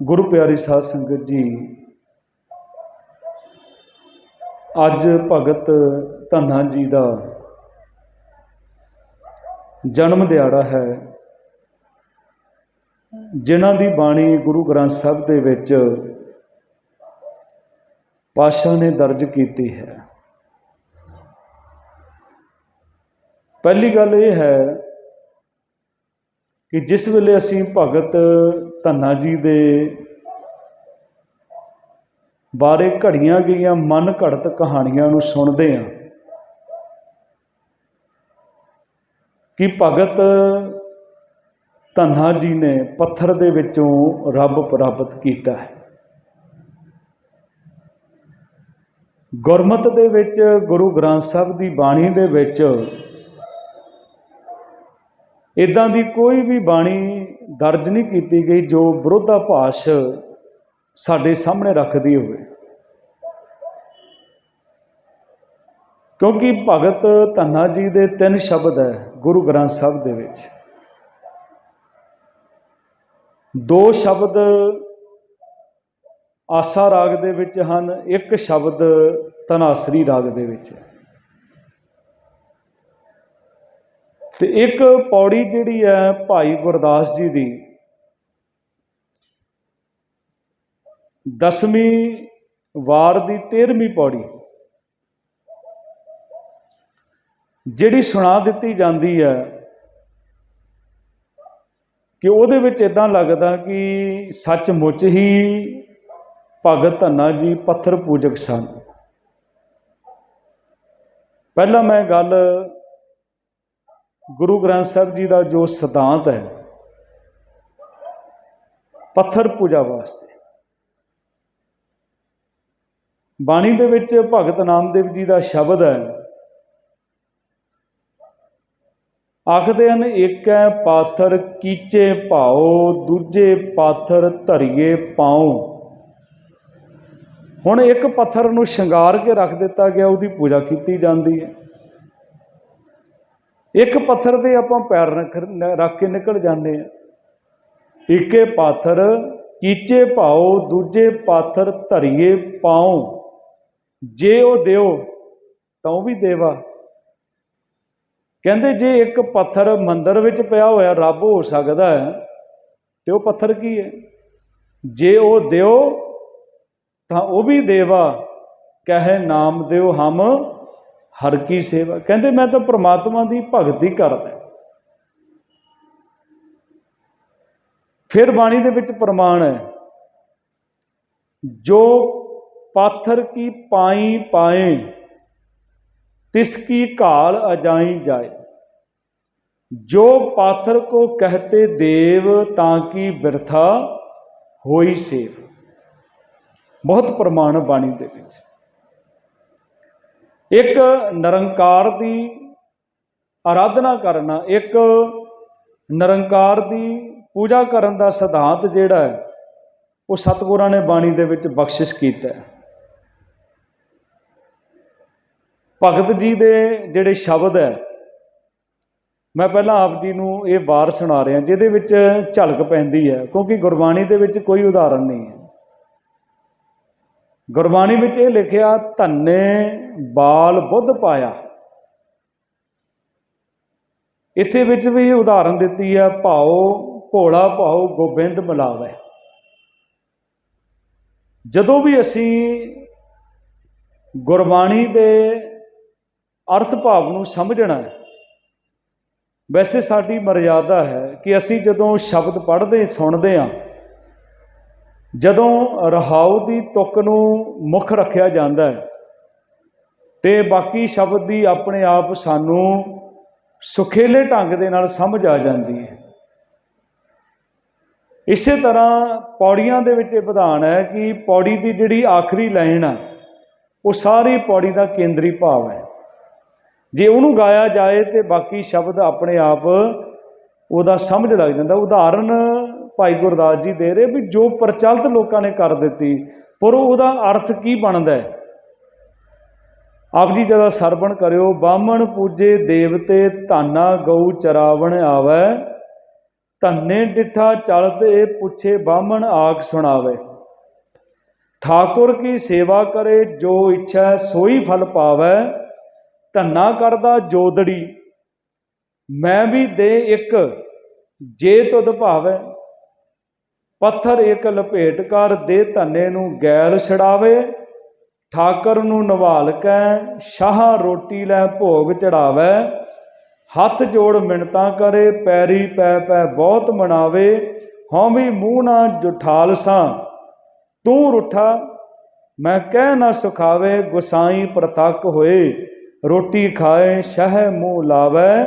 ਗੁਰੂ ਪਿਆਰੀ ਸਾਧ ਸੰਗਤ ਜੀ, ਅੱਜ ਭਗਤ ਧੰਨਾ ਜੀ ਦਾ ਜਨਮ ਦਿਹਾੜਾ ਹੈ, ਜਿਨ੍ਹਾਂ ਦੀ ਬਾਣੀ ਗੁਰੂ ਗ੍ਰੰਥ ਸਾਹਿਬ ਦੇ ਵਿੱਚ ਪਾਤਸ਼ਾਹ ਨੇ ਦਰਜ ਕੀਤੀ ਹੈ। ਪਹਿਲੀ ਗੱਲ ਇਹ ਹੈ ਕਿ ਜਿਸ ਵੇਲੇ ਅਸੀਂ ਭਗਤ ਧੰਨਾ ਜੀ ਦੇ ਬਾਰੇ ਘੜੀਆਂ ਗਈਆਂ ਮਨ ਘੜਤ ਕਹਾਣੀਆਂ ਨੂੰ ਸੁਣਦੇ ਹਾਂ। ਕਿ ਭਗਤ ਧੰਨਾ ਜੀ ਨੇ ਪੱਥਰ ਦੇ ਵਿੱਚੋਂ ਰੱਬ ਪ੍ਰਾਪਤ ਕੀਤਾ ਹੈ। ਗੁਰਮਤ ਦੇ ਵਿੱਚ, ਗੁਰੂ ਗ੍ਰੰਥ ਸਾਹਿਬ ਦੀ ਬਾਣੀ ਦੇ ਵਿੱਚ ਇਦਾਂ ਦੀ ਕੋਈ ਵੀ ਬਾਣੀ ਦਰਜ ਨਹੀਂ ਕੀਤੀ ਗਈ ਜੋ ਵਿਰੋਧਾਭਾਸ ਸਾਡੇ ਸਾਹਮਣੇ ਰੱਖਦੀ ਹੋਵੇ। ਕਿਉਂਕਿ ਭਗਤ ਧੰਨਾ ਜੀ ਦੇ ਤਿੰਨ ਸ਼ਬਦ ਹੈ ਗੁਰੂ ਗ੍ਰੰਥ ਸਾਹਿਬ ਦੇ ਵਿੱਚ। ਦੋ ਸ਼ਬਦ ਆਸਾ ਰਾਗ ਦੇ ਵਿੱਚ ਹਨ, ਇੱਕ ਸ਼ਬਦ ਤਨਾਸਰੀ ਰਾਗ ਦੇ ਵਿੱਚ ਹੈ। ਤੇ ਇੱਕ ਪੌੜੀ ਜਿਹੜੀ ਹੈ ਭਾਈ ਗੁਰਦਾਸ ਜੀ ਦੀ, ਦਸਵੀਂ ਵਾਰ ਦੀ 13ਵੀਂ ਪੌੜੀ, ਜਿਹੜੀ ਸੁਣਾ ਦਿੱਤੀ ਜਾਂਦੀ ਹੈ ਕਿ ਉਹਦੇ ਵਿੱਚ ਇਦਾਂ ਲੱਗਦਾ ਕਿ ਸੱਚਮੁੱਚ ਹੀ ਭਗਤ ਧੰਨਾ ਜੀ ਪੱਥਰ ਪੂਜਕ ਸਨ। ਪਹਿਲਾਂ ਮੈਂ ਗੱਲ ਗੁਰੂ ਗ੍ਰੰਥ ਸਾਹਿਬ ਜੀ ਦਾ ਜੋ ਸਿਧਾਂਤ ਹੈ, ਪੱਥਰ ਪੂਜਾ ਵਾਸਤੇ। ਬਾਣੀ ਦੇ ਵਿੱਚ ਭਗਤ ਨਾਮਦੇਵ ਜੀ ਦਾ ਸ਼ਬਦ ਹੈ, ਆਖਦੇ ਹਨ ਇੱਕ ਹੈ ਪਾਥਰ ਕੀਚੇ ਭਾਓ ਦੂਜੇ ਪਾਥਰ ਧਰੀਏ ਪਾਉ। ਹੁਣ ਇੱਕ ਪੱਥਰ ਨੂੰ ਸ਼ਿੰਗਾਰ ਕੇ ਰੱਖ ਦਿੱਤਾ ਗਿਆ, ਉਹਦੀ ਪੂਜਾ ਕੀਤੀ ਜਾਂਦੀ ਹੈ। ਇੱਕ ਪੱਥਰ 'ਤੇ ਆਪਾਂ ਪੈਰ ਰੱਖ ਰੱਖ ਕੇ ਨਿਕਲ ਜਾਂਦੇ ਆ ਇੱਕੇ ਪਾਥਰ ਕੀਚੇ ਭਾਓ, ਦੂਜੇ ਪਾਥਰ ਧਰੀਏ ਪਾਉ। ਜੇ ਉਹ ਦਿਓ, ਤਾਂ ਉਹ ਵੀ ਦੇਵਾ। ਕਹਿੰਦੇ ਜੇ ਇੱਕ ਪੱਥਰ ਮੰਦਰ ਵਿੱਚ ਪਿਆ ਹੋਇਆ ਰੱਬ ਹੋ ਸਕਦਾ ਹੈ, ਤੇ ਉਹ ਪੱਥਰ ਕੀ ਹੈ? ਜੇ ਉਹ ਦਿਓ, ਤਾਂ ਉਹ ਵੀ ਦੇਵਾ। ਕਹੇ ਨਾਮ ਦਿਓ ਹਮ ਹਰ ਕੀ ਸੇਵਾ। ਕਹਿੰਦੇ ਮੈਂ ਤਾਂ ਪ੍ਰਮਾਤਮਾ ਦੀ ਭਗਤੀ ਕਰਦਾ ਫਿਰ ਬਾਣੀ ਦੇ ਵਿੱਚ ਪ੍ਰਮਾਣ ਹੈ, ਜੋ ਪਾਥਰ ਕੀ ਪਾਈ ਪਾਏ, ਤਿਸ ਕੀ ਘਾਲ ਅਜਾਈ ਜਾਏ। ਜੋ ਪਾਥਰ ਕੋ ਕਹਤੇ ਦੇਵ ਤਾਂ ਕੀ ਬਿਰਥਾ ਹੋਈ ਸੇਵ। ਬਹੁਤ ਪ੍ਰਮਾਣ ਬਾਣੀ ਦੇ ਵਿੱਚ। ਇੱਕ ਨਿਰੰਕਾਰ ਦੀ ਆਰਾਧਨਾ ਕਰਨਾ, ਇੱਕ ਨਿਰੰਕਾਰ ਦੀ ਪੂਜਾ ਕਰਨ ਦਾ ਸਿਧਾਂਤ ਜਿਹੜਾ ਹੈ, ਉਹ ਸਤਿਗੁਰਾਂ ਨੇ ਬਾਣੀ ਦੇ ਵਿੱਚ ਬਖਸ਼ਿਸ਼ ਕੀਤਾ ਹੈ। ਭਗਤ ਜੀ ਦੇ ਜਿਹੜੇ ਸ਼ਬਦ ਹੈ, ਮੈਂ ਪਹਿਲਾਂ ਆਪ ਜੀ ਨੂੰ ਇਹ ਵਾਰ ਸੁਣਾ ਰਿਹਾ, ਜਿਹਦੇ ਵਿੱਚ ਝਲਕ ਪੈਂਦੀ ਹੈ, ਕਿਉਂਕਿ ਗੁਰਬਾਣੀ ਦੇ ਵਿੱਚ ਕੋਈ ਉਦਾਹਰਣ ਨਹੀਂ ਹੈ। ਗੁਰਬਾਣੀ ਵਿੱਚ ਇਹ ਲਿਖਿਆ, ਧੰਨੇ ਬਾਲ ਬੁੱਧ ਪਾਇਆ। ਇੱਥੇ ਵਿੱਚ ਵੀ ਉਦਾਹਰਨ ਦਿੱਤੀ ਹੈ, ਭਾਉ ਭੋਲਾ, ਭਾਉ ਗੋਬਿੰਦ ਮਿਲਾਵੇ। ਜਦੋਂ ਵੀ ਅਸੀਂ ਗੁਰਬਾਣੀ ਦੇ ਅਰਥ ਭਾਵ ਨੂੰ ਸਮਝਣਾ ਹੈ, ਵੈਸੇ ਸਾਡੀ ਮਰਿਆਦਾ ਹੈ ਕਿ ਅਸੀਂ ਜਦੋਂ ਸ਼ਬਦ ਪੜ੍ਹਦੇ, ਸੁਣਦੇ ਹਾਂ ਜਦੋਂ ਰਹਾਉ ਦੀ ਤੁਕ ਨੂੰ ਮੁੱਖ ਰੱਖਿਆ ਜਾਂਦਾ ਹੈ, ਤੇ ਬਾਕੀ ਸ਼ਬਦ ਦੀ ਆਪਣੇ ਆਪ ਸਾਨੂੰ ਸੁਖੇਲੇ ਢੰਗ ਦੇ ਨਾਲ ਸਮਝ ਆ ਜਾਂਦੀ ਹੈ। ਇਸੇ ਤਰ੍ਹਾਂ ਪੌੜੀਆਂ ਦੇ ਵਿੱਚ ਇਹ ਵਿਧਾਨ ਹੈ ਕਿ ਪੌੜੀ ਦੀ ਜਿਹੜੀ ਆਖਰੀ ਲਾਈਨ ਆ, ਉਹ ਸਾਰੀ ਪੌੜੀ ਦਾ ਕੇਂਦਰੀ ਭਾਵ ਹੈ। ਜੇ ਉਹਨੂੰ ਗਾਇਆ ਜਾਏ ਤੇ ਬਾਕੀ ਸ਼ਬਦ ਆਪਣੇ ਆਪ ਉਹਦਾ ਸਮਝ ਲੱਗ ਜਾਂਦਾ। ਉਦਾਹਰਨ ਭਾਈ ਗੁਰਦਾਸ ਜੀ ਦੇ ਰਹੇ ਵੀ ਜੋ ਪ੍ਰਚਲਿਤ ਲੋਕਾਂ ਨੇ ਕਰ ਦਿੱਤੀ, ਪਰ ਉਹਦਾ ਅਰਥ ਕੀ ਬਣਦਾ ਹੈ? ਆਪ ਜੀ ਜਦਾ ਸਰਵਣ ਕਰਿਓ, ਬਾਹਮਣ ਪੂਜੇ ਦੇਵਤੇ ਧਾਨਾ ਗਊ ਚਰਾਵਣ ਆਵੈ, ਧੰਨੇ ਡਿਠਾ ਚਲਤ ਇਹ ਪੁੱਛੇ ਬਾਹਮਣ ਆਖ ਸੁਣਾਵੇ। ਠਾਕੁਰ ਕੀ ਸੇਵਾ ਕਰੇ, ਜੋ ਇੱਛਾ ਸੋਈ ਫਲ ਪਾਵੇ, ਧੰਨਾ ਕਰਦਾ ਜੋਦੜੀ, ਮੈਂ ਵੀ ਦੇ ਇੱਕ, ਜੇ ਤੁਧ ਭਾਵੇ। ਪੱਥਰ ਇੱਕ ਲਪੇਟ ਕਰ ਦੇ ਧੰਨੇ ਨੂੰ ਗੈਲ ਛੜਾਵੇ ਠਾਕਰ ਨੂੰ ਨਵਾਲ ਕੈ, ਸ਼ਾਹ ਰੋਟੀ ਲੈ ਭੋਗ ਚੜਾਵੇ। ਹੱਥ ਜੋੜ ਮਿੰਨਤਾਂ ਕਰੇ, ਪੈਰੀ ਪੈ ਪੈ ਬਹੁਤ ਮਨਾਵੇ। ਹਉ ਵੀ ਮੂੰਹ ਨਾ ਜੁਠਾਲ ਸਾਂ। ਤੂੰ ਰੁੱਠਾ, ਮੈਂ ਕਹਿ ਨਾ ਸੁਖਾਵੇ, ਗੁਸਾਈ ਪ੍ਰਤੱਕ ਹੋਏ। ਰੋਟੀ ਖਾਏ, ਸ਼ਹਿ ਮੂੰਹ ਲਾਵੇ,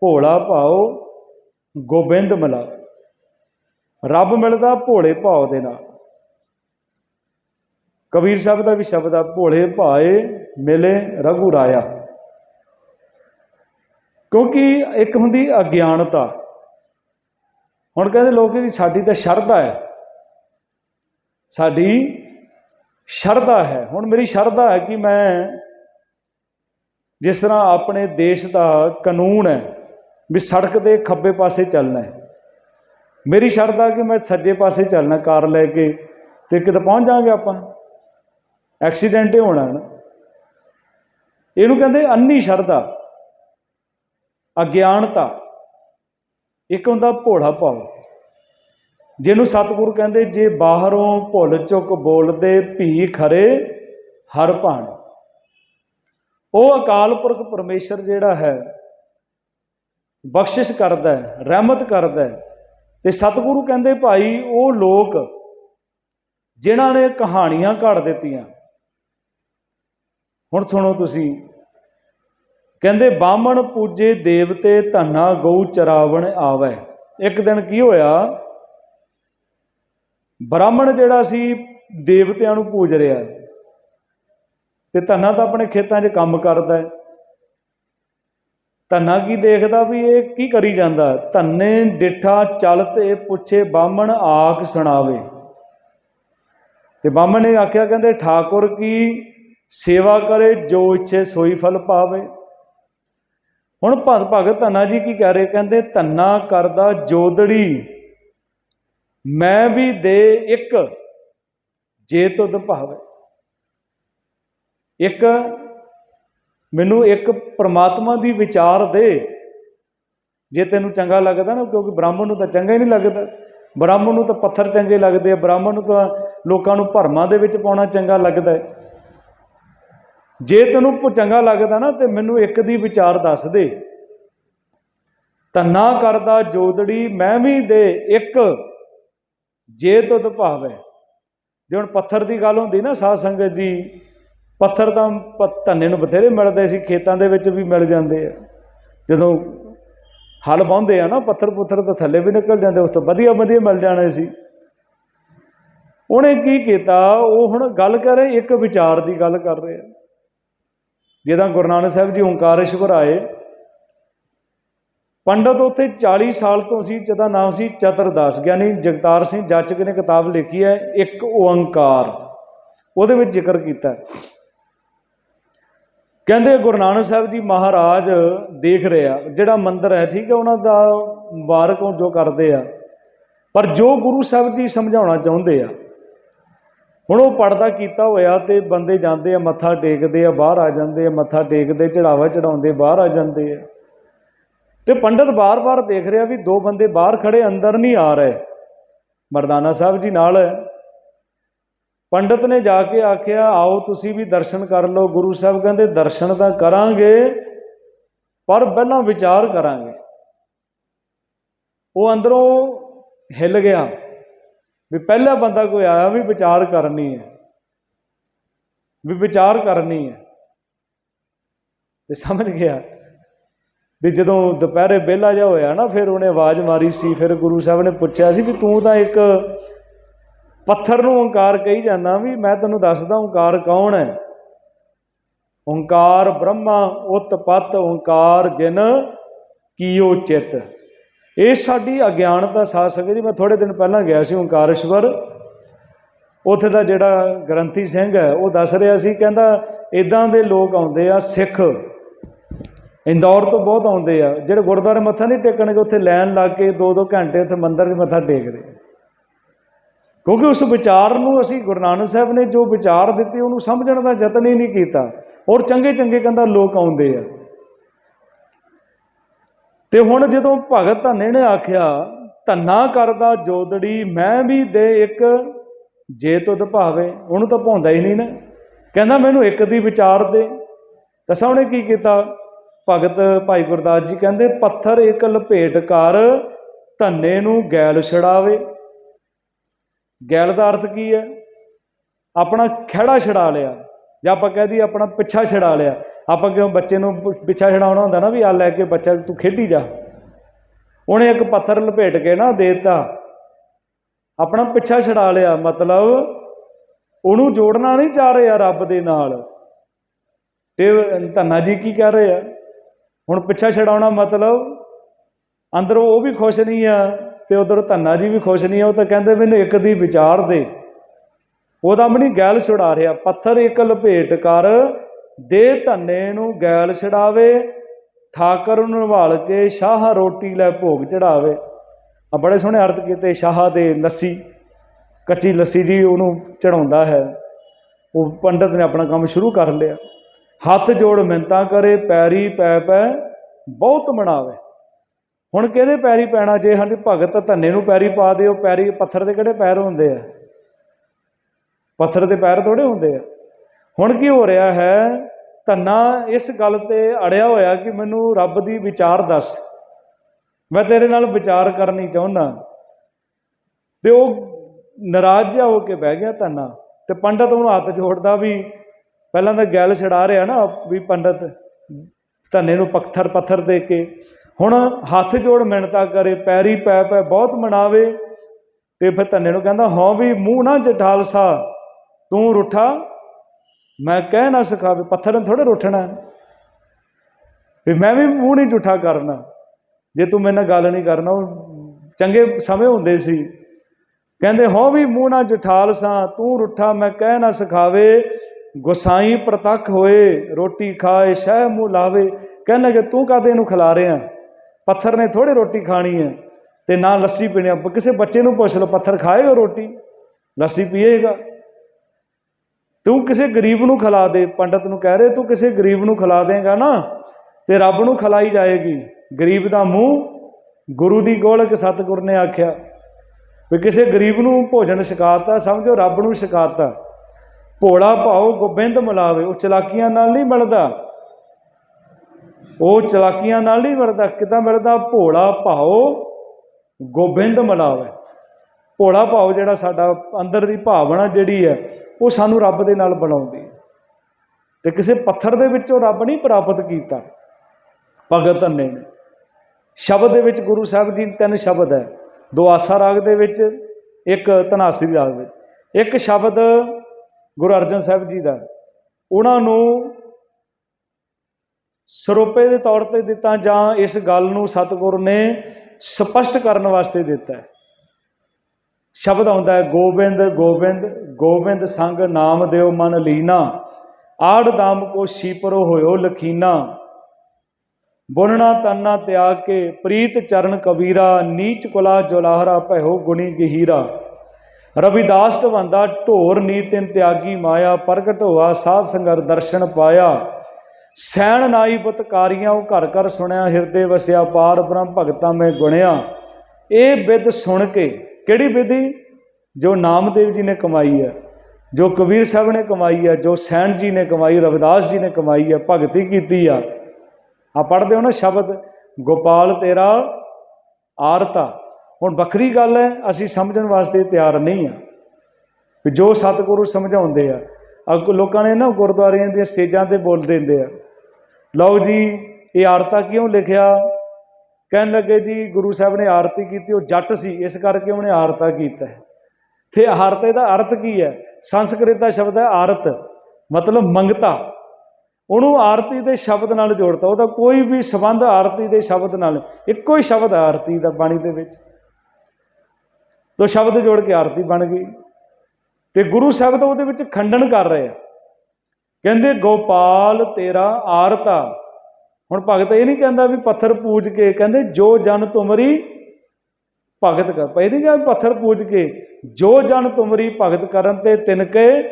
ਭੋਲਾ ਭਾਉ ਗੋਬਿੰਦ ਮਿਲਾ ਰੱਬ ਮਿਲਦਾ ਭੋਲੇ ਭਾਵ ਦੇ ਨਾਲ। ਕਬੀਰ ਸਾਹਿਬ ਦਾ ਵੀ ਸ਼ਬਦ ਆ, ਭੋਲੇ ਭਾਏ ਮਿਲੇ ਰਘੂ ਰਾਇਆ। ਕਿਉਂਕਿ ਇੱਕ ਹੁੰਦੀ ਅਗਿਆਨਤਾ। ਹੁਣ ਕਹਿੰਦੇ ਲੋਕ ਵੀ ਸਾਡੀ ਤਾਂ ਸ਼ਰਧਾ ਹੈ। ਸਾਡੀ ਸ਼ਰਧਾ ਹੈ। ਹੁਣ ਮੇਰੀ ਸ਼ਰਧਾ ਹੈ ਕਿ ਮੈਂ ਜਿਸ ਤਰ੍ਹਾਂ ਆਪਣੇ ਦੇਸ਼ ਦਾ ਕਾਨੂੰਨ ਹੈ ਵੀ ਸੜਕ ਦੇ ਖੱਬੇ ਪਾਸੇ ਚੱਲਣਾ ਹੈ। ਮੇਰੀ ਸ਼ਰਧਾ ਕਿ ਮੈਂ ਸੱਜੇ ਪਾਸੇ ਚੱਲਣਾ, ਕਾਰ ਲੈ ਕੇ ਤੇ ਕਿਤੇ ਪਹੁੰਚ ਜਾਾਂਗੇ ਆਪਾਂ ਐਕਸੀਡੈਂਟ ਹੀ ਹੋਣਾ ਨਾ। ਇਹਨੂੰ ਕਹਿੰਦੇ ਅੰਨੀ ਸ਼ਰਧਾ, ਅਗਿਆਨਤਾ। ਇੱਕ ਹੁੰਦਾ ਭੋਲਾ ਭਾਵ। ਜਿਹਨੂੰ ਸਤਿਗੁਰੂ ਕਹਿੰਦੇ, ਜੇ ਬਾਹਰੋਂ ਭੁੱਲ ਚੁੱਕ ਬੋਲਦੇ ਭੀ ਖਰੇ ਹਰ ਭਾਣ। ਉਹ ਅਕਾਲ ਪੁਰਖ ਪਰਮੇਸ਼ਰ ਜਿਹੜਾ ਹੈ, ਬਖਸ਼ਿਸ਼ ਕਰਦਾ ਹੈ, ਰਹਿਮਤ ਕਰਦਾ ਹੈ। ਤੇ ਸਤਿਗੁਰੂ ਕਹਿੰਦੇ ਭਾਈ, ਉਹ ਲੋਕ ਜਿਨ੍ਹਾਂ ਨੇ ਕਹਾਣੀਆਂ ਘੜ ਦਿੱਤੀਆਂ। ਹੁਣ ਸੁਣੋ ਤੁਸੀਂ। ਕਹਿੰਦੇ, ਬਾਹਮਣ ਪੂਜੇ ਦੇਵਤੇ ਧੰਨਾ ਗਊ ਚਰਾਵਣ ਆਵੇ। ਇੱਕ ਦਿਨ ਕੀ ਹੋਇਆ? ਬ੍ਰਾਹਮਣ ਜਿਹੜਾ ਸੀ, ਦੇਵਤਿਆਂ ਨੂੰ ਪੂਜ ਰਿਹਾ। ਤੇ ਧੰਨਾ ਤਾਂ ਆਪਣੇ ਖੇਤਾਂ 'ਚ ਕੰਮ ਕਰਦਾ ਹੈ। ਧੰਨਾ ਕੀ ਦੇਖਦਾ ਵੀ ਇਹ ਕੀ ਕਰੀ ਜਾਂਦਾ? ਧੰਨੇ ਡਿਠਾ ਚਲਤ ਇਹ ਪੁੱਛੇ ਬਾਹਮਣ ਆਖ ਸੁਣਾਵੇ। ਤੇ ਬਾਹਮਣ ਨੇ ਆਖਿਆ, ਕਹਿੰਦੇ, ਠਾਕੁਰ ਕੀ ਸੇਵਾ ਕਰੇ ਜੋ ਇੱਛੇ ਸੋਈ ਫਲ ਪਾਵੇ? ਹੁਣ ਭਗਤ ਭਗਤ ਧੰਨਾ ਜੀ ਕੀ ਕਹਿ ਰਹੇ? ਕਹਿੰਦੇ, ਧੰਨਾ ਕਰਦਾ ਜੋਦੜੀ, ਮੈਂ ਵੀ ਦੇ ਇੱਕ, ਜੇ ਤੁਧ ਭਾਵੇ। ਇੱਕ ਮੈਨੂੰ ਇੱਕ ਪ੍ਰਮਾਤਮਾ ਦੀ ਵਿਚਾਰ ਦੇ। ਜੇ ਤੈਨੂੰ ਚੰਗਾ ਲੱਗਦਾ ਨਾ, ਕਿਉਂਕਿ ਬ੍ਰਾਹਮਣ ਨੂੰ ਤਾਂ ਚੰਗਾ ਹੀ ਨਹੀਂ ਲੱਗਦਾ। ਬ੍ਰਾਹਮਣ ਨੂੰ ਤਾਂ ਪੱਥਰ ਚੰਗੇ ਲੱਗਦੇ ਆ, ਬ੍ਰਾਹਮਣ ਨੂੰ ਤਾਂ ਲੋਕਾਂ ਨੂੰ ਭਰਮਾਂ ਦੇ ਵਿੱਚ ਪਾਉਣਾ ਚੰਗਾ ਲੱਗਦਾ ਹੈ। ਜੇ ਤੈਨੂੰ ਚੰਗਾ ਲੱਗਦਾ ਨਾ, ਤੇ ਮੈਨੂੰ ਇੱਕ ਦੀ ਵਿਚਾਰ ਦੱਸ ਦੇ। ਤੰਨਾ ਕਰਦਾ ਜੋਦੜੀ ਮੈਂ ਵੀ ਦੇ ਇੱਕ, ਜੇ ਤੁਧ ਭਾਵੇ। ਜੇ ਹੁਣ ਪੱਥਰ ਦੀ ਗੱਲ ਹੁੰਦੀ ਨਾ ਸਾਧ ਸੰਗਤ ਦੀ ਪੱਥਰ ਤਾਂ ਪ- ਧੰਨੇ ਨੂੰ ਬਥੇਰੇ ਮਿਲਦੇ ਸੀ, ਖੇਤਾਂ ਦੇ ਵਿੱਚ ਵੀ ਮਿਲ ਜਾਂਦੇ ਆ। ਜਦੋਂ ਹਲ ਵਾਹੁੰਦੇ ਆ ਨਾ, ਪੱਥਰ ਪੁੱਥਰ ਤਾਂ ਥੱਲੇ ਵੀ ਨਿਕਲ ਜਾਂਦੇ, ਉਸ ਤੋਂ ਵਧੀਆ ਵਧੀਆ ਮਿਲ ਜਾਣੇ ਸੀ। ਉਹਨੇ ਕੀ ਕੀਤਾ, ਉਹ ਹੁਣ ਗੱਲ ਕਰ ਰਹੇ, ਇੱਕ ਵਿਚਾਰ ਦੀ ਗੱਲ ਕਰ ਰਹੇ। ਆ ਜਦੋਂ ਗੁਰੂ ਨਾਨਕ ਸਾਹਿਬ ਜੀ ਓੰਕਾਰੇਸ਼ਵਰ ਆਏ। ਪੰਡਤ ਉੱਥੇ 40 ਸਾਲ ਤੋਂ ਸੀ, ਜਿਹਦਾ ਨਾਮ ਸੀ ਚਤਰਦਾਸ। ਗਿਆਨੀ ਜਗਤਾਰ ਸਿੰਘ ਜਾਚਕ ਨੇ ਕਿਤਾਬ ਲਿਖੀ ਹੈ, ਇੱਕ ਓੰਕਾਰ। ਉਹਦੇ ਵਿੱਚ ਜ਼ਿਕਰ ਕੀਤਾ। ਕਹਿੰਦੇ ਗੁਰੂ ਨਾਨਕ ਸਾਹਿਬ ਜੀ ਮਹਾਰਾਜ ਦੇਖ ਰਹੇ ਆ, ਜਿਹੜਾ ਮੰਦਿਰ ਹੈ, ਠੀਕ ਹੈ, ਉਹਨਾਂ ਦਾ ਮੁਬਾਰਕ ਉਹ ਜੋ ਕਰਦੇ ਆ। ਪਰ ਜੋ ਗੁਰੂ ਸਾਹਿਬ ਜੀ ਸਮਝਾਉਣਾ ਚਾਹੁੰਦੇ ਆ, ਹੁਣ ਉਹ ਪੜਦਾ ਕੀਤਾ ਹੋਇਆ ਤੇ ਬੰਦੇ ਜਾਂਦੇ ਆ, ਮੱਥਾ ਟੇਕਦੇ ਆ, ਬਾਹਰ ਆ ਜਾਂਦੇ ਆ, ਮੱਥਾ ਟੇਕਦੇ ਚੜਾਵਾ ਚੜਾਉਂਦੇ ਬਾਹਰ ਆ ਜਾਂਦੇ ਆ। ਤੇ ਪੰਡਤ ਬਾਰ-ਬਾਰ ਦੇਖ ਰਿਹਾ ਵੀ ਦੋ ਬੰਦੇ ਬਾਹਰ ਖੜੇ ਅੰਦਰ ਨਹੀਂ ਆ ਰਹੇ। ਮਰਦਾਨਾ ਸਾਹਿਬ ਜੀ ਨਾਲ ਪੰਡਤ ਨੇ ਜਾ ਕੇ ਆਖਿਆ, ਆਓ ਤੁਸੀਂ ਵੀ ਦਰਸ਼ਨ ਕਰ ਲਓ, ਗੁਰੂ ਸਾਹਿਬ ਕਹਿੰਦੇ, ਦਰਸ਼ਨ ਤਾਂ ਕਰਾਂਗੇ, ਪਰ ਪਹਿਲਾਂ ਵਿਚਾਰ ਕਰਾਂਗੇ। ਉਹ ਅੰਦਰੋਂ ਹਿੱਲ ਗਿਆ ਵੀ ਪਹਿਲਾ ਬੰਦਾ ਕੋਈ ਆਇਆ ਵੀ ਵਿਚਾਰ ਕਰਨੀ ਹੈ, ਵੀ ਵਿਚਾਰ ਕਰਨੀ ਹੈ। ਤੇ ਸਮਝ ਗਿਆ ਵੀ ਜਦੋਂ ਦੁਪਹਿਰੇ ਵਿਹਲਾ ਜਿਹਾ ਹੋਇਆ ਨਾ, ਫਿਰ ਉਹਨੇ ਆਵਾਜ਼ ਮਾਰੀ ਸੀ, ਫਿਰ ਗੁਰੂ ਸਾਹਿਬ ਨੇ ਪੁੱਛਿਆ ਸੀ ਵੀ ਤੂੰ ਤਾਂ ਇੱਕ ਪੱਥਰ ਨੂੰ ਓੰਕਾਰ ਕਹੀ ਜਾਂਦਾ ਵੀ ਮੈਂ ਤੈਨੂੰ ਦੱਸਦਾ ਓੰਕਾਰ ਕੌਣ ਹੈ? ਓੰਕਾਰ ਬ੍ਰਹਮਾ ਉਤਪਤ ਓੰਕਾਰ ਜਿਨ, ਕੀਓ ਚਿਤ। ਇਹ ਸਾਡੀ ਅਗਿਆਨਤਾ ਸਾਧ ਸਕੇ ਜੀ। ਮੈਂ ਥੋੜੇ ਦਿਨ ਪਹਿਲਾਂ ਗਿਆ ਸੀ ਓੰਕਾਰੇਸ਼ਵਰ। ਉੱਥੇ ਦਾ ਜਿਹੜਾ ਗ੍ਰੰਥੀ ਸਿੰਘ ਹੈ, ਉਹ ਦੱਸ ਰਿਹਾ ਸੀ, ਕਹਿੰਦਾ ਇਦਾਂ ਦੇ ਲੋਕ ਆਉਂਦੇ ਆ, ਸਿੱਖ। ਇੰਦੌਰ ਤੋਂ ਬਹੁਤ ਆਉਂਦੇ ਆ। ਜਿਹੜੇ ਗੁਰਦੁਆਰੇ ਮੱਥਾ ਨਹੀਂ ਟੇਕਣਗੇ, ਉੱਥੇ ਲਾਈਨ ਲੱਗ ਕੇ 2-2 ਘੰਟੇ ਉੱਥੇ ਮੰਦਿਰ 'ਚ ਮੱਥਾ ਟੇਕਦੇ। ਆ। ਕਿਉਂਕਿ ਉਸ ਵਿਚਾਰ ਨੂੰ ਅਸੀਂ ਗੁਰੂ ਨਾਨਕ ਸਾਹਿਬ ਨੇ ਜੋ ਵਿਚਾਰ ਦਿੱਤੇ, ਉਹਨੂੰ ਸਮਝਣ ਦਾ ਯਤਨ ਹੀ ਨਹੀਂ ਕੀਤਾ। ਔਰ ਚੰਗੇ ਚੰਗੇ ਕਹਿੰਦਾ ਲੋਕ ਆਉਂਦੇ ਆ। ਤੇ ਹੁਣ ਜਦੋਂ ਭਗਤ ਧੰਨੇ ਨੇ ਆਖਿਆ, ਧੰਨਾ ਕਰਦਾ ਜੋਦੜੀ ਮੈਂ ਵੀ ਦੇ ਇੱਕ, ਜੇ ਤੁਧ ਭਾਵੇ। ਉਹਨੂੰ ਤਾਂ ਭਾਉਂਦਾ ਹੀ ਨਹੀਂ ਨਾ। ਕਹਿੰਦਾ, ਮੈਨੂੰ ਇੱਕ ਦੀ ਵਿਚਾਰ ਦੇ। ਤਾਂ ਉਹਨੇ ਕੀ ਕੀਤਾ? ਭਗਤ ਭਾਈ ਗੁਰਦਾਸ ਜੀ ਕਹਿੰਦੇ, ਪੱਥਰ ਇੱਕ ਲਪੇਟ ਕਰ, ਧੰਨੇ ਨੂੰ ਗੈਲ ਛੜਾਵੇ। ਗੈਲ ਦਾ ਅਰਥ ਕੀ ਹੈ? ਆਪਣਾ ਖਹਿੜਾ ਛੜਾ ਲਿਆ। ਜਾਂ ਆਪਾਂ ਕਹਿ ਦਈਏ ਆਪਣਾ ਪਿੱਛਾ ਛੜਾ ਲਿਆ। ਆਪਾਂ ਕਿਉਂ ਬੱਚੇ ਨੂੰ ਪਿੱਛਾ ਛਡਾਉਣਾ ਹੁੰਦਾ ਨਾ ਵੀ ਆ ਲੈ ਕੇ ਬੱਚਾ, ਤੂੰ ਖੇਡੀ ਜਾ। ਉਹਨੇ ਇੱਕ ਪੱਥਰ ਲਪੇਟ ਕੇ ਨਾ ਦੇਤਾ। ਆਪਣਾ ਪਿੱਛਾ ਛਡਾ ਲਿਆ। ਮਤਲਬ ਉਹਨੂੰ ਜੋੜਨਾ ਨਹੀਂ ਚਾਹ ਰਿਹਾ ਰੱਬ ਦੇ ਨਾਲ। ਤੇ ਧੰਨਾ ਜੀ ਕੀ ਕਰ ਰਹੇ ਆ? ਹੁਣ ਪਿੱਛਾ ਛਡਾਉਣਾ ਮਤਲਬ ਅੰਦਰੋਂ ਉਹ ਵੀ ਖੁਸ਼ ਨਹੀਂ ਆ। ਤੇ ਉਧਰ ਧੰਨਾ ਜੀ ਵੀ ਖੁਸ਼ ਨਹੀਂ ਆ, ਉਹ ਤਾਂ ਕਹਿੰਦੇ ਮੈਨੂੰ ਇੱਕ ਦੀ ਵਿਚਾਰ ਦੇ। ਉਹਦਾ ਆਪਣੀ ਗੈਲ ਛੁਡਾ ਰਿਹਾ। ਪੱਥਰ ਇੱਕ ਲਪੇਟ ਕਰ ਦੇ ਧੰਨੇ ਨੂੰ ਗੈਲ ਛਡਾਵੇ, ਠਾਕਰ ਨੂੰ ਨਿਵਾਲ ਕੇ ਸ਼ਾਹ ਰੋਟੀ ਲੈ ਭੋਗ ਚੜਾਵੇ। ਆ ਬੜੇ ਸੋਹਣੇ ਅਰਥ ਕੀਤੇ ਸ਼ਾਹ ਦੇ ਲੱਸੀ। ਕੱਚੀ ਲੱਸੀ ਜੀ ਉਹਨੂੰ ਚੜਾਉਂਦਾ ਹੈ। ਉਹ ਪੰਡਤ ਨੇ ਆਪਣਾ ਕੰਮ ਸ਼ੁਰੂ ਕਰ ਲਿਆ। ਹੱਥ ਜੋੜ ਮਿੰਤਾ ਕਰੇ, ਪੈਰੀ ਪੈ ਪੈ, ਬਹੁਤ ਮਨਾਵੇ। ਹੁਣ ਕਿਹਦੇ ਪੈਰੀ ਪੈਣਾ? ਜੇ ਸਾਡੇ ਭਗਤ ਧੰਨੇ ਨੂੰ ਪੈਰੀ ਪਾ ਦਿਓ, ਪੈਰੀ ਪੱਥਰ ਦੇ ਕਿਹੜੇ ਪੈਰ ਹੁੰਦੇ ਆ? ਪੱਥਰ ਦੇ ਪੈਰ ਥੋੜੇ ਹੁੰਦੇ ਆ। ਹੁਣ ਕੀ ਹੋ ਰਿਹਾ ਹੈ? ਧੰਨਾ ਇਸ ਗੱਲ ਤੇ ਅੜਿਆ ਹੋਇਆ ਕਿ ਮੈਨੂੰ ਰੱਬ ਦੀ ਵਿਚਾਰ ਦੱਸ। ਮੈਂ ਤੇਰੇ ਨਾਲ ਵਿਚਾਰ ਕਰਨੀ ਚਾਹੁੰਦਾ। ਤੇ ਉਹ ਨਾਰਾਜ਼ ਜਿਹਾ ਹੋ ਕੇ ਬਹਿ ਗਿਆ ਧੰਨਾ। ਤੇ ਪੰਡਤ ਉਹਨੂੰ ਹੱਥ ਜੋੜਦਾ ਵੀ ਪਹਿਲਾਂ ਤਾਂ ਗੱਲ ਛਡਾ ਰਿਹਾ ਨਾ, ਵੀ ਪੰਡਤ ਧੰਨੇ ਨੂੰ ਪੱਥਰ ਪੱਥਰ ਦੇ ਕੇ। ਹੁਣ ਹੱਥ ਜੋੜ ਮਿਹਨਤਾਂ ਕਰੇ, ਪੈਰੀ ਪੈ ਪੈ, ਬਹੁਤ ਮਨਾਵੇ। ਤੇ ਫਿਰ ਧੰਨੇ ਨੂੰ ਕਹਿੰਦਾ, ਹਾਂ ਵੀ ਮੂੰਹ ਨਾ ਜਠਾਲਸਾ, ਤੂੰ ਰੁੱਠਾ। ਮੈਂ ਕਹਿ ਨਾ ਸਿਖਾਵੇ ਪੱਥਰ ਨੇ ਥੋੜੇ ਰੁੱਠਣਾ। ਵੀ ਮੈਂ ਵੀ ਮੂੰਹ ਨਹੀਂ ਝੂਠਾ ਕਰਨਾ। ਜੇ ਤੂੰ ਮੇਰੇ ਨਾਲ ਗੱਲ ਨਹੀਂ ਕਰਨਾ, ਉਹ ਚੰਗੇ ਸਮੇਂ ਹੁੰਦੇ ਸੀ। ਕਹਿੰਦੇ, ਹੋ ਵੀ ਮੂੰਹ ਨਾ ਜਠਾਲਸਾ, ਤੂੰ ਰੁੱਠਾ। ਮੈਂ ਕਹਿ ਨਾ ਸਿਖਾਵੇ, ਗੁਸਾਈ ਪ੍ਰਤੱਖ ਹੋਏ, ਰੋਟੀ ਖਾਏ, ਸ਼ਹਿ ਮੂੰਹ ਲਾਵੇ। ਕਹਿਣ ਲੱਗੇ ਤੂੰ ਕਾਦੇ ਇਹਨੂੰ ਖਿਲਾ ਰਿਹਾ ਪੱਥਰ ਨੇ ਥੋੜੀ ਰੋਟੀ ਖਾਣੀ ਹੈ ਤੇ ਨਾ ਲੱਸੀ ਪੀਣੀ ਆ। ਕਿਸੇ ਬੱਚੇ ਨੂੰ ਪੁੱਛ ਲਓ, ਪੱਥਰ ਖਾਏਗਾ ਰੋਟੀ? ਲੱਸੀ ਪੀਏਗਾ? ਤੂੰ ਕਿਸੇ ਗਰੀਬ ਨੂੰ ਖਿਲਾ ਦੇ। ਪੰਡਤ ਨੂੰ ਕਹਿ ਰਹੇ, ਤੂੰ ਕਿਸੇ ਗਰੀਬ ਨੂੰ ਖਿਲਾ ਦੇਗਾ ਨਾ ਤੇ ਰੱਬ ਨੂੰ ਖਿਲਾਈ ਜਾਏਗੀ। ਗਰੀਬ ਦਾ ਮੂੰਹ ਗੁਰੂ ਦੀ ਗੋਲਕ ਸਤਿਗੁਰ ਨੇ ਆਖਿਆ ਵੀ ਕਿਸੇ ਗਰੀਬ ਨੂੰ ਭੋਜਨ ਛਕਾਤਾ, ਸਮਝੋ ਰੱਬ ਨੂੰ ਛਕਾਤਾ। ਭੋਲਾ ਭਾਉ ਗੋਬਿੰਦ ਮਿਲਾਵੇ, ਉਹ ਚਲਾਕੀਆਂ ਨਾਲ ਨਹੀਂ ਮਿਲਦਾ। ਉਹ ਚਲਾਕੀਆਂ ਨਾਲ ਨਹੀਂ ਮਿਲਦਾ ਕਿਦਾਂ ਮਿਲਦਾ ਭੋਲਾ ਭਾਉ ਗੋਬਿੰਦ ਮਿਲਾਵੇ ਭੋਲਾ ਭਾਉ ਜਿਹੜਾ ਸਾਡਾ ਅੰਦਰ ਦੀ ਭਾਵਨਾ ਜਿਹੜੀ ਹੈ, ਉਹ ਸਾਨੂੰ ਰੱਬ ਦੇ ਨਾਲ ਬਣਾਉਂਦੀ ਹੈ। ਤੇ ਕਿਸੇ ਪੱਥਰ ਦੇ ਵਿੱਚੋਂ ਰੱਬ ਨਹੀਂ ਪ੍ਰਾਪਤ ਕੀਤਾ। ਭਗਤ ਨੇ। ਸ਼ਬਦ ਦੇ ਵਿੱਚ ਗੁਰੂ ਸਾਹਿਬ ਜੀ ਤਿੰਨ ਸ਼ਬਦ ਹੈ। ਦੋ ਆਸਾ ਰਾਗ ਦੇ ਵਿੱਚ, ਇੱਕ ਧਨਾਸਰੀ ਰਾਗ ਵਿੱਚ। ਇੱਕ ਸ਼ਬਦ ਗੁਰੂ ਅਰਜਨ ਸਾਹਿਬ ਜੀ ਦਾ। ਉਹਨਾਂ ਨੂੰ ਸਰੋਪੇ ਦੇ ਤੌਰ ਤੇ ਦਿੱਤਾ ਜਾਂ ਇਸ ਗੱਲ ਨੂੰ ਸਤਿਗੁਰ ਨੇ ਸਪਸ਼ਟ ਕਰਨ ਵਾਸਤੇ ਦਿੱਤਾ ਹੈ। ਸ਼ਬਦ ਆਉਂਦਾ ਹੈ, ਗੋਬਿੰਦ ਗੋਬਿੰਦ ਗੋਬਿੰਦ ਸੰਗ ਨਾਮ ਦਿਓ ਮਨ ਲੀਨਾ, ਆੜ ਦਾਮ ਕੋ ਸ਼ੀਪਰੋ ਹੋਇਓ ਲਖੀਨਾ। ਬੁਨਣਾ ਤੰਨਾ ਤਿਆਗ ਕੇ, ਪ੍ਰੀਤ ਚਰਨ ਕਬੀਰਾ, ਨੀਚ ਕੁਲਾ ਜੁਲਾਹਰਾ ਭਇਓ ਗੁਣੀ ਗਹੀਰਾ। ਰਵਿਦਾਸ ਟਵੰਦਾ ਢੋਰ ਨੀਤਿਨ ਤਿਆਗੀ ਮਾਇਆ, ਪ੍ਰਗਟ ਹੋਆ ਸਾਧ ਸੰਗਰ ਦਰਸ਼ਨ ਪਾਇਆ। ਸੈਣ ਨਾਈ ਬਤਕਾਰੀਆਂ ਉਹ ਘਰ ਘਰ ਸੁਣਿਆ, ਹਿਰਦੇ ਵਸਿਆ, ਪਾਰ ਬ੍ਰਹਮ ਭਗਤਾਂ ਮੈਂ ਗੁਣਿਆ। ਇਹ ਵਿਦ ਸੁਣ ਕੇ, ਕਿਹੜੀ ਵਿਧੀ? ਜੋ ਨਾਮਦੇਵ ਜੀ ਨੇ ਕਮਾਈ ਹੈ, ਜੋ ਕਬੀਰ ਸਾਹਿਬ ਨੇ ਕਮਾਈ ਹੈ, ਜੋ ਸੈਣ ਜੀ ਨੇ ਕਮਾਈ, ਰਵਿਦਾਸ ਜੀ ਨੇ ਕਮਾਈ ਹੈ, ਭਗਤੀ ਕੀਤੀ ਆ। ਆ ਪੜ੍ਹਦੇ ਹੋ ਨਾ ਸ਼ਬਦ, ਗੋਪਾਲ ਤੇਰਾ ਆਰਤਾ। ਹੁਣ ਵੱਖਰੀ ਗੱਲ ਹੈ, ਅਸੀਂ ਸਮਝਣ ਵਾਸਤੇ ਤਿਆਰ ਨਹੀਂ ਆ। ਵੀ ਜੋ ਸਤਿਗੁਰੂ ਸਮਝਾਉਂਦੇ ਆ ਲੋਕਾਂ ਨੇ ਨਾ ਗੁਰਦੁਆਰਿਆਂ ਦੀਆਂ ਸਟੇਜਾਂ ਤੇ ਬੋਲ ਦਿੰਦੇ ਆ। ਲਓ ਜੀ, ਇਹ ਆਰਤਾ ਕਿਉਂ ਲਿਖਿਆ? ਕਹਿਣ ਲੱਗੇ ਜੀ, ਗੁਰੂ ਸਾਹਿਬ ਨੇ ਆਰਤੀ ਕੀਤੀ, ਉਹ ਜੱਟ ਸੀ, ਇਸ ਕਰਕੇ ਉਹਨੇ ਆਰਤਾ ਕੀਤਾ ਹੈ। ਤੇ ਆਰਤੇ ਦਾ ਅਰਥ ਕੀ ਹੈ? ਸੰਸਕ੍ਰਿਤ ਦਾ ਸ਼ਬਦ ਹੈ ਆਰਤ, ਮਤਲਬ ਮੰਗਤਾ। ਉਹਨੂੰ ਆਰਤੀ ਦੇ ਸ਼ਬਦ ਨਾਲ ਜੋੜਤਾ, ਉਹਦਾ ਕੋਈ ਵੀ ਸੰਬੰਧ ਆਰਤੀ ਦੇ ਸ਼ਬਦ ਨਾਲ ਇੱਕੋ ਹੀ ਸ਼ਬਦ ਆਰਤੀ ਦਾ ਬਾਣੀ ਦੇ ਵਿੱਚ। ਤੋ ਸ਼ਬਦ ਜੋੜ ਕੇ ਆਰਤੀ ਬਣ ਗਈ। ਤੇ ਗੁਰੂ ਸਾਹਿਬ ਤਾਂ ਉਹਦੇ ਵਿੱਚ ਖੰਡਨ ਕਰ ਰਹੇ ਆ। ਕਹਿੰਦੇ, ਗੋਪਾਲ ਤੇਰਾ ਆਰਤਾ ਹੁਣ ਭਗਤ ਇਹ ਨਹੀਂ ਕਹਿੰਦਾ ਵੀ ਪੱਥਰ ਪੂਜ ਕੇ, ਕਹਿੰਦੇ, ਜੋ ਜਨ ਤੁਮਰੀ ਭਗਤ ਕਰ। ਪਈ ਨਹੀਂ ਕਿਹਾ ਪੱਥਰ ਪੂਜ ਕੇ, ਜੋ ਜਨ ਤੁਮਰੀ ਭਗਤ ਕਰਨ ਤੇ ਤਿਨਕੇ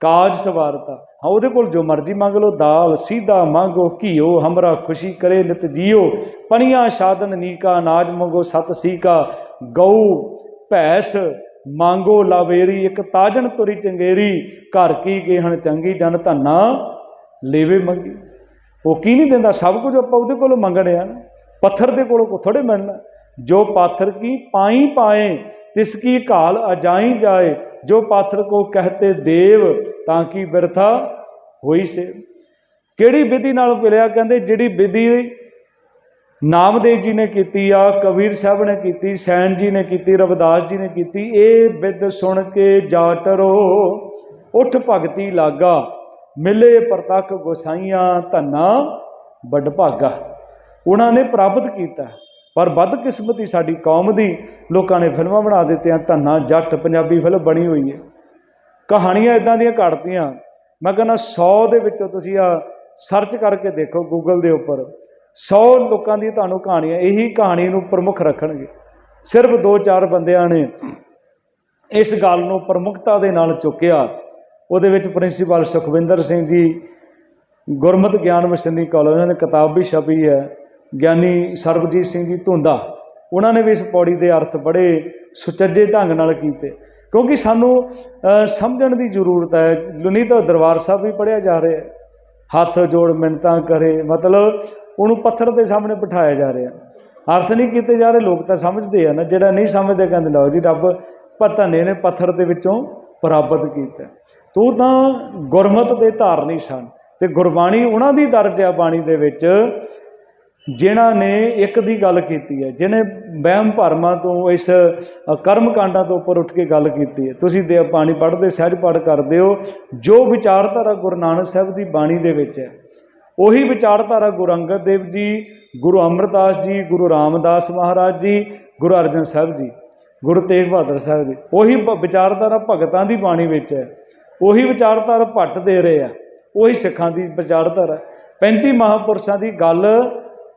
ਕਾਜ ਸਵਾਰਤਾ। ਹਾਂ, ਉਹਦੇ ਕੋਲ ਜੋ ਮਰਜ਼ੀ ਮੰਗ ਲਓ, ਦਾਲ ਸੀਧਾ ਮੰਗੋ, ਘਿਓ, ਹਮਰਾ ਖੁਸ਼ੀ ਕਰੇ, ਨਿਤ ਜੀਓ। ਪਣੀਆਂ ਸਾਧਨ ਨੀਕਾ, ਅਨਾਜ ਮੰਗੋ, ਸਤ ਸੀਕਾ, ਗਊ, ਭੈਸ ਮੰਗੋ ਲਾਵੇਰੀ, ਇੱਕ ਤਾਜਨ ਤੁਰੀ ਚੰਗੇਰੀ, ਘਰ ਕੀ ਗੇਹਣ ਚੰਗੀ ਜਨ ਧੰਨਾ, ਲੇਵੇ ਮੰਗੀ। ਉਹ ਕੀ ਨਹੀਂ ਦਿੰਦਾ? ਸਭ ਕੁਝ ਆਪਾਂ ਉਹਦੇ ਕੋਲੋਂ ਮੰਗਣੇ ਆ। ਪੱਥਰ ਦੇ ਕੋਲੋਂ ਥੋੜੇ ਮਿਲਣਾ। ਜੋ ਪਾਥਰ ਕੀ ਪਾਈ ਪਾਏ, ਤਿਸ ਕੀ ਘਾਲ ਅਜਾਈ ਜਾਏ। ਜੋ ਪਾਥਰ ਕੋ ਕਹਤੇ ਦੇਵ, ਤਾਂ ਕੀ ਬਿਰਥਾ ਹੋਈ ਸੇ ਕਿਹੜੀ ਵਿਧੀ ਨਾਲ ਮਿਲਿਆ ਕਹਿੰਦੇ, ਜਿਹੜੀ ਵਿਧੀ ਨਾਮਦੇਵ ਜੀ ਨੇ ਕੀਤੀ ਆ, ਕਬੀਰ ਸਾਹਿਬ ਨੇ ਕੀਤੀ, ਸੈਨ ਜੀ ਨੇ ਕੀਤੀ, ਰਵਿਦਾਸ ਜੀ ਨੇ ਕੀਤੀ, ਇਹ ਵਿਦ ਸੁਣ ਕੇ ਜਾਟਰੋ ਉਠ ਭਗਤੀ ਲਾਗਾ, ਮਿਲੇ ਪ੍ਰਤੱਖ ਗੋਸਾਈਆਂ, ਧੰਨਾ ਵੱਡ ਭਾਗਾ। ਉਹਨਾਂ ਨੇ ਪ੍ਰਾਪਤ ਕੀਤਾ, ਪਰ ਬਦਕਿਸਮਤੀ ਸਾਡੀ ਕੌਮ ਦੀ, ਲੋਕਾਂ ਨੇ ਫਿਲਮਾਂ ਬਣਾ ਦਿੱਤੀਆਂ, ਧੰਨਾ ਜੱਟ ਪੰਜਾਬੀ ਫਿਲਮ ਬਣੀ ਹੋਈ ਹੈ। ਕਹਾਣੀਆਂ ਇਦਾਂ ਦੀਆਂ ਘੜਤੀਆਂ, ਮੈਂ ਕਹਿੰਦਾ 100 ਦੇ ਵਿੱਚੋਂ ਤੁਸੀਂ ਆ ਸਰਚ ਕਰਕੇ ਦੇਖੋ ਗੂਗਲ ਦੇ ਉੱਪਰ। 100 ਲੋਕਾਂ ਦੀ ਤੁਹਾਨੂੰ ਕਹਾਣੀਆਂ ਇਹੀ ਕਹਾਣੀ ਨੂੰ ਪ੍ਰਮੁੱਖ ਰੱਖਣਗੇ। ਸਿਰਫ 2-4 ਬੰਦਿਆਂ ਨੇ ਇਸ ਗੱਲ ਨੂੰ ਪ੍ਰਮੁੱਖਤਾ ਦੇ ਨਾਲ ਚੁੱਕਿਆ। ਉਹਦੇ ਵਿੱਚ ਪ੍ਰਿੰਸੀਪਲ ਸੁਖਵਿੰਦਰ ਸਿੰਘ ਜੀ, ਗੁਰਮਤਿ ਗਿਆਨ ਮਿਸ਼ਨਰੀ ਕਾਲਜ, ਉਹਨਾਂ ਨੇ ਕਿਤਾਬ ਵੀ ਛਪੀ ਹੈ, ਗਿਆਨੀ ਸਰਬਜੀਤ ਸਿੰਘ ਜੀ ਧੁੰਦਾ। ਉਹਨਾਂ ਨੇ ਵੀ ਇਸ ਪੌੜੀ ਦੇ ਅਰਥ ਬੜੇ ਸੁਚੱਜੇ ਢੰਗ ਨਾਲ ਕੀਤੇ। ਕਿਉਂਕਿ ਸਾਨੂੰ ਸਮਝਣ ਦੀ ਜ਼ਰੂਰਤ ਹੈ। ਨਹੀਂ ਤਾਂ ਦਰਬਾਰ ਸਾਹਿਬ ਵੀ ਪੜਿਆ ਜਾ ਰਿਹਾ ਹੈ। ਹੱਥ ਜੋੜ ਮਿੰਨਤਾਂ ਕਰੇ, ਮਤਲਬ ਉਹਨੂੰ ਪੱਥਰ ਦੇ ਸਾਹਮਣੇ ਬਿਠਾਇਆ ਜਾ ਰਿਹਾ। ਅਰਥ ਨਹੀਂ ਕੀਤੇ ਜਾ ਰਹੇ, ਲੋਕ ਤਾਂ ਸਮਝਦੇ ਆ ਨਾ, ਜਿਹੜਾ ਨਹੀਂ ਸਮਝਦੇ ਕਹਿੰਦੇ, ਲਓ ਜੀ ਰੱਬ ਪਤਨੇ ਨੇ ਪੱਥਰ ਦੇ ਵਿੱਚੋਂ ਪ੍ਰਾਪਤ ਕੀਤਾ। ਤੂੰ ਤਾਂ ਗੁਰਮਤ ਦੇ ਧਾਰਨੀ ਸਨ ਤੇ ਗੁਰਬਾਣੀ ਉਹਨਾਂ ਦੀ ਦਰਜ ਆ ਬਾਣੀ ਦੇ ਵਿੱਚ, ਜਿਨ੍ਹਾਂ ਨੇ ਇੱਕ ਦੀ ਗੱਲ ਕੀਤੀ ਹੈ ਜਿਨੇ ਵਹਿਮ ਭਰਮਾਂ ਤੋਂ ਇਸ ਕਰਮ ਕਾਂਡਾਂ ਤੋਂ ਉੱਪਰ ਉੱਠ ਕੇ ਗੱਲ ਕੀਤੀ ਹੈ। ਤੁਸੀਂ ਦੇ ਬਾਣੀ ਪੜ੍ਹਦੇ, ਸਹਿਜ ਪਾਠ ਕਰਦੇ ਹੋ, ਜੋ ਵਿਚਾਰਧਾਰਾ ਗੁਰੂ ਨਾਨਕ ਸਾਹਿਬ ਦੀ ਬਾਣੀ ਦੇ ਵਿੱਚ ਹੈ ਉਹੀ ਵਿਚਾਰਧਾਰਾ ਗੁਰੂ ਅੰਗਦ ਦੇਵ ਜੀ, ਗੁਰੂ ਅਮਰਦਾਸ ਜੀ, ਗੁਰੂ ਰਾਮਦਾਸ ਮਹਾਰਾਜ ਜੀ, ਗੁਰੂ ਅਰਜਨ ਸਾਹਿਬ ਜੀ, ਗੁਰੂ ਤੇਗ ਬਹਾਦਰ ਸਾਹਿਬ ਜੀ। ਉਹੀ ਭ- ਵਿਚਾਰਧਾਰਾ ਭਗਤਾਂ ਦੀ ਬਾਣੀ ਵਿੱਚ ਹੈ। ਉਹੀ ਵਿਚਾਰਧਾਰਾ ਭੱਟ ਦੇ ਰਹੇ ਆ। ਉਹੀ ਸਿੱਖਾਂ ਦੀ ਵਿਚਾਰਧਾਰਾ। 35 ਮਹਾਪੁਰਸ਼ਾਂ ਦੀ ਗੱਲ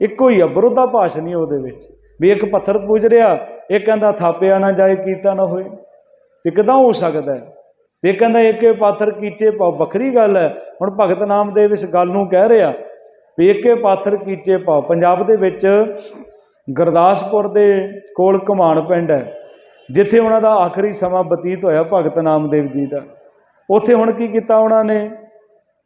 ਇੱਕੋ ਹੀ ਆ, ਵਿਰੋਧਾ ਭਾਸ਼ ਨਹੀਂ ਉਹਦੇ ਵਿੱਚ। ਵੀ ਇੱਕ ਪੱਥਰ ਪੂਜ ਰਿਹਾ ਇਹ ਕਹਿੰਦਾ ਥਾਪਿਆ ਨਾ ਜਾਏ, ਕੀਤਾ ਨਾ ਹੋਏ। ਤੇ ਕਿਦਾਂ ਹੋ ਸਕਦਾ ਹੈ? ਤੇ ਕਹਿੰਦਾ ਏਕੇ ਪਾਥਰ ਕੀਚੇ ਪਾਓ ਵੱਖਰੀ ਗੱਲ ਹੈ। ਹੁਣ ਭਗਤ ਨਾਮਦੇਵ ਇਸ ਗੱਲ ਨੂੰ ਕਹਿ ਰਿਹਾ ਵੀ ਏਕੇ ਪਾਥਰ ਕੀਚੇ ਪਾਓ ਪੰਜਾਬ ਦੇ ਵਿੱਚ ਗੁਰਦਾਸਪੁਰ ਦੇ ਕੋਲ ਘਮਾਣ ਪਿੰਡ ਹੈ, ਜਿੱਥੇ ਉਹਨਾਂ ਦਾ ਆਖਰੀ ਸਮਾਂ ਬਤੀਤ ਹੋਇਆ ਭਗਤ ਨਾਮਦੇਵ ਜੀ ਦਾ। ਉੱਥੇ ਹੁਣ ਕੀ ਕੀਤਾ ਉਹਨਾਂ ਨੇ?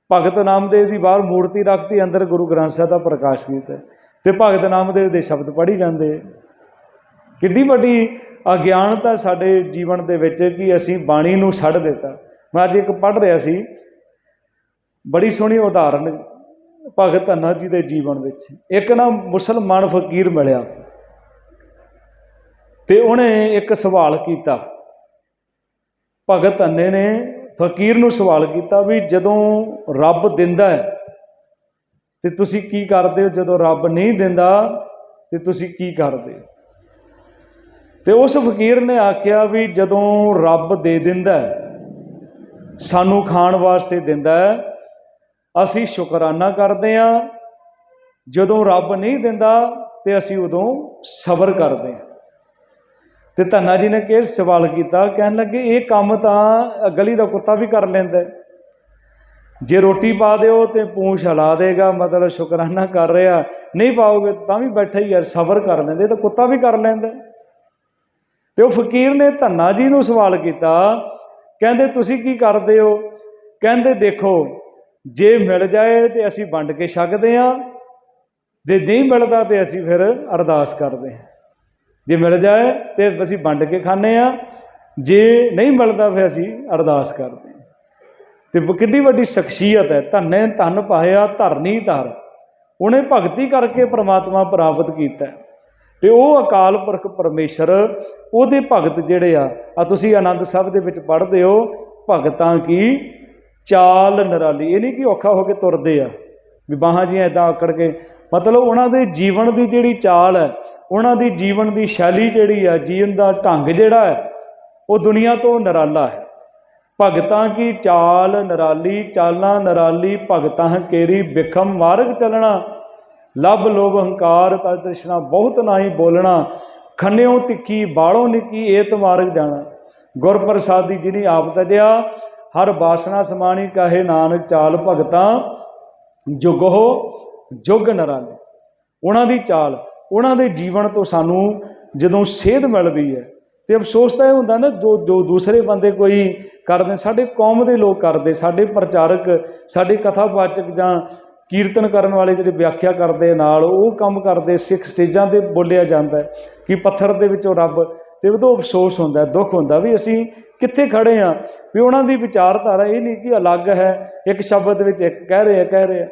ਭਗਤ ਨਾਮਦੇਵ ਦੀ ਬਾਹਰ ਮੂਰਤੀ ਰੱਖਤੀ, ਅੰਦਰ ਗੁਰੂ ਗ੍ਰੰਥ ਸਾਹਿਬ ਦਾ ਪ੍ਰਕਾਸ਼ ਕੀਤਾ। ਤੇ ਭਗਤ ਨਾਮਦੇਵ ਦੇ ਸ਼ਬਦ ਪੜ੍ਹੀ ਜਾਂਦੇ। ਕਿੱਡੀ ਵੱਡੀ ਅਗਿਆਨਤਾ ਸਾਡੇ ਜੀਵਨ ਦੇ ਵਿੱਚ ਕਿ ਅਸੀਂ ਬਾਣੀ ਨੂੰ ਛੱਡ ਦਿੱਤਾ। ਮੈਂ ਅੱਜ ਇੱਕ ਪੜ੍ਹ ਰਿਹਾ ਸੀ, ਬੜੀ ਸੋਹਣੀ ਉਦਾਹਰਨ ਭਗਤ ਧੰਨਾ ਜੀ ਦੇ ਜੀਵਨ ਵਿੱਚ। ਇੱਕ ਨਾ ਮੁਸਲਮਾਨ ਫਕੀਰ ਮਿਲਿਆ ਤੇ ਉਹਨੇ ਇੱਕ ਸਵਾਲ ਕੀਤਾ। ਭਗਤ ਧੰਨੇ ਨੇ ਫਕੀਰ ਨੂੰ ਸਵਾਲ ਕੀਤਾ ਵੀ ਜਦੋਂ ਰੱਬ ਦਿੰਦਾ ਹੈ, ਤੇ ਤੁਸੀਂ ਕੀ ਕਰਦੇ ਹੋ? ਜਦੋਂ ਰੱਬ ਨਹੀਂ ਦਿੰਦਾ, ਤੇ ਤੁਸੀਂ ਕੀ ਕਰਦੇ ਹੋ? ਤੇ ਉਸ ਫਕੀਰ ਨੇ ਆਖਿਆ ਵੀ ਜਦੋਂ ਰੱਬ ਦੇ ਦਿੰਦਾ ਸਾਨੂੰ ਖਾਣ ਵਾਸਤੇ ਦਿੰਦਾ ਅਸੀਂ ਸ਼ੁਕਰਾਨਾ ਕਰਦੇ ਹਾਂ। ਜਦੋਂ ਰੱਬ ਨਹੀਂ ਦਿੰਦਾ ਤੇ ਅਸੀਂ ਉਦੋਂ ਸਬਰ ਕਰਦੇ ਹਾਂ। ਤੇ ਧੰਨਾ ਜੀ ਨੇ ਕਿਹ ਸਵਾਲ ਕੀਤਾ? ਕਹਿਣ ਲੱਗੇ, ਇਹ ਕੰਮ ਤਾਂ ਗਲੀ ਦਾ ਕੁੱਤਾ ਵੀ ਕਰ ਲੈਂਦਾ ਜੇ ਰੋਟੀ ਪਾ ਦਿਓ ਤੇ ਪੂੰਛ ਹਿਲਾ ਦੇਗਾ, ਮਤਲਬ ਸ਼ੁਕਰਾਨਾ ਕਰ ਰਿਹਾ। ਨਹੀਂ ਪਾਓਗੇ ਤਾਂ ਵੀ ਬੈਠਾ ਹੀ ਯਾਰ, ਸਬਰ ਕਰ ਲੈਂਦੇ ਤਾਂ ਕੁੱਤਾ ਵੀ ਕਰ ਲੈਂਦਾ ਤੇ ਉਹ ਫਕੀਰ ਨੇ ਧੰਨਾ ਜੀ ਨੂੰ ਸਵਾਲ ਕੀਤਾ, ਕਹਿੰਦੇ ਤੁਸੀਂ ਕੀ ਕਰਦੇ ਹੋ? ਕਹਿੰਦੇ ਦੇਖੋ, ਜੇ ਮਿਲ ਜਾਏ ਤੇ ਅਸੀਂ ਵੰਡ ਕੇ ਛਕਦੇ ਹਾਂ, ਜੇ ਨਹੀਂ ਮਿਲਦਾ ਤੇ ਅਸੀਂ ਫਿਰ ਅਰਦਾਸ ਕਰਦੇ ਹਾਂ। ਜੇ ਮਿਲ ਜਾਏ ਤੇ ਅਸੀਂ ਵੰਡ ਕੇ ਖਾਂਦੇ ਹਾਂ, ਜੇ ਨਹੀਂ ਮਿਲਦਾ ਫਿਰ ਅਸੀਂ ਅਰਦਾਸ ਕਰਦੇ ਹਾਂ। ਤੇ ਉਹ ਕਿੰਨੀ ਵੱਡੀ ਸ਼ਖਸੀਅਤ ਹੈ, ਧੰਨੇ ਧੰਨ ਪਾਇਆ ਧਰਨੀ ਧਰ। ਉਹਨੇ ਭਗਤੀ ਕਰਕੇ ਪ੍ਰਮਾਤਮਾ ਪ੍ਰਾਪਤ ਕੀਤਾ। ਤੇ ਉਹ ਅਕਾਲ ਪੁਰਖ ਪਰਮੇਸ਼ਰ, ਉਹਦੇ ਭਗਤ ਜਿਹੜੇ ਆ ਆ ਤੁਸੀਂ ਆਨੰਦ ਸਾਹਿਬ ਦੇ ਵਿੱਚ ਪੜ੍ਹਦੇ ਹੋ, ਭਗਤਾਂ ਕੀ? ਚਾਲ ਨਰਾਲੀ। ਇਹ ਨਹੀਂ ਕਿ ਔਖਾ ਹੋ ਕੇ ਤੁਰਦੇ ਆ, ਵੀ ਬਾਹਾਂ ਜੀਆਂ ਇਦਾਂ ਆਕੜ ਕੇ। ਮਤਲਬ ਉਹਨਾਂ ਦੇ ਜੀਵਨ ਦੀ ਜਿਹੜੀ ਚਾਲ ਹੈ, ਉਹਨਾਂ ਦੀ ਜੀਵਨ ਦੀ ਸ਼ੈਲੀ ਜਿਹੜੀ ਆ, ਜੀਵਨ ਦਾ ਢੰਗ ਜਿਹੜਾ ਹੈ, ਉਹ ਦੁਨੀਆ ਤੋਂ ਨਰਾਲਾ ਹੈ। ਭਗਤਾਂ ਕੀ? ਚਾਲ ਨਰਾਲੀ, ਚਾਲਾਂ ਨਰਾਲੀ, ਭਗਤਾਂ ਕੇਰੀ ਬਿਖਮ ਮਾਰਗ ਚੱਲਣਾ। ਲਬ ਲੋਭ ਹੰਕਾਰ ਤਜ ਤ੍ਰਿਸ਼ਨਾ, ਬਹੁਤ ਨਾਹੀ ਬੋਲਣਾ, ਖੰਨਿਓ ਤਿੱਖੀ ਬਾਲੋਂ ਨਿੱਕੀ ਏਤ ਮਾਰਗ ਜਾਣਾ। ਗੁਰ ਪ੍ਰਸਾਦੀ ਜਿਹੜੀ ਆਪ ਤਜਿਆ ਹਰ ਬਾਸਨਾ ਸਮਾਣੀ ਕਹੇ ਨਾਨਕ ਚਾਲ ਭਗਤਾਂ, ਜੁਗੋ ਜੁਗ ਨਰਾਲੇ ਉਹਨਾਂ ਦੀ ਚਾਲ, ਉਹਨਾਂ ਦੇ ਜੀਵਨ ਤੋਂ ਸਾਨੂੰ ਜਦੋਂ ਸੇਧ ਮਿਲਦੀ ਹੈ, ਤੇ ਅਫਸੋਸ ਤਾਂ ਇਹ ਹੁੰਦਾ ਨਾ, ਜੋ ਜੋ ਦੂਸਰੇ ਬੰਦੇ ਕੋਈ ਕਰਦੇ, ਸਾਡੇ ਕੌਮ ਦੇ ਲੋਕ ਕਰਦੇ, ਸਾਡੇ ਪ੍ਰਚਾਰਕ, ਸਾਡੇ ਕਥਾਵਾਚਕ ਜਾਂ ਕੀਰਤਨ ਕਰਨ ਵਾਲੇ ਜਿਹੜੇ ਵਿਆਖਿਆ ਕਰਦੇ ਨਾਲ, ਉਹ ਕੰਮ ਕਰਦੇ, ਸਿੱਖ ਸਟੇਜਾਂ ਤੇ ਬੋਲਿਆ ਜਾਂਦਾ ਹੈ ਕਿ ਪੱਥਰ ਦੇ ਵਿੱਚੋਂ ਰੱਬ ਤੇ ਉਦੋਂ ਅਫਸੋਸ ਹੁੰਦਾ ਦੁੱਖ ਹੁੰਦਾ ਵੀ ਅਸੀਂ ਕਿੱਥੇ ਖੜੇ ਆ ਵੀ ਉਹਨਾਂ ਦੀ ਵਿਚਾਰਧਾਰਾ ਇਹ ਨਹੀਂ ਕਿ ਅਲੱਗ ਹੈ, ਇੱਕ ਸ਼ਬਦ ਵਿੱਚ ਇੱਕ ਕਹਿ ਰਹੇ ਆ, ਕਹਿ ਰਹੇ ਆ।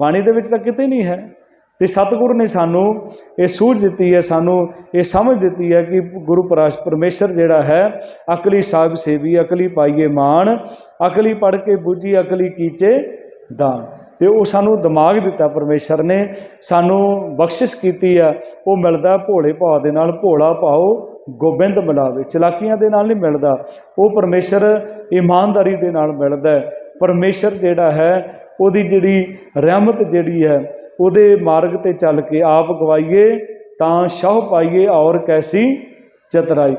ਬਾਣੀ ਦੇ ਵਿੱਚ ਤਾਂ ਕਿਤੇ ਨਹੀਂ ਹੈ। ਤੇ ਸਤਿਗੁਰੂ ਨੇ ਸਾਨੂੰ ਇਹ ਸੂਝ ਦਿੱਤੀ ਹੈ, ਸਾਨੂੰ ਇਹ ਸਮਝ ਦਿੱਤੀ ਹੈ ਕਿ ਗੁਰੂ ਪਰਾਸ਼ ਪਰਮੇਸ਼ਰ ਜਿਹੜਾ ਹੈ, ਅਕਲੀ ਸਾਹਿਬ ਸੇਵੀ, ਅਕਲੀ ਪਾਈਏ ਮਾਨ, ਅਕਲੀ ਪੜ ਕੇ ਬੁੱਝੀ, ਅਕਲੀ ਕੀਚੇ ਦਾਨ। ਤੇ ਉਹ ਸਾਨੂੰ ਦਿਮਾਗ ਦਿੱਤਾ ਪਰਮੇਸ਼ਰ ਨੇ, ਸਾਨੂੰ ਬਖਸ਼ਿਸ਼ ਕੀਤੀ ਆ, ਉਹ ਮਿਲਦਾ ਭੋਲੇ ਭਾਅ ਦੇ ਨਾਲ, ਭੋਲਾ ਭਾਉ ਗੋਬਿੰਦ ਮਿਲਾਵੇ, ਚਲਾਕੀਆਂ ਦੇ ਨਾਲ ਨਹੀਂ ਮਿਲਦਾ, ਉਹ ਪਰਮੇਸ਼ਰ ਇਮਾਨਦਾਰੀ ਦੇ ਨਾਲ ਮਿਲਦਾ ਹੈ। ਪਰਮੇਸ਼ਰ ਜਿਹੜਾ ਹੈ, ਉਹਦੀ ਜਿਹੜੀ ਰਹਿਮਤ ਜਿਹੜੀ ਹੈ, ਉਹਦੇ ਮਾਰਗ ਤੇ ਚੱਲ ਕੇ ਆਪ ਗਵਾਈਏ, ਤਾਂ ਸ਼ਾਹ ਪਾਈਏ ਔਰ ਕੈਸੀ ਚਤਰਾਈ।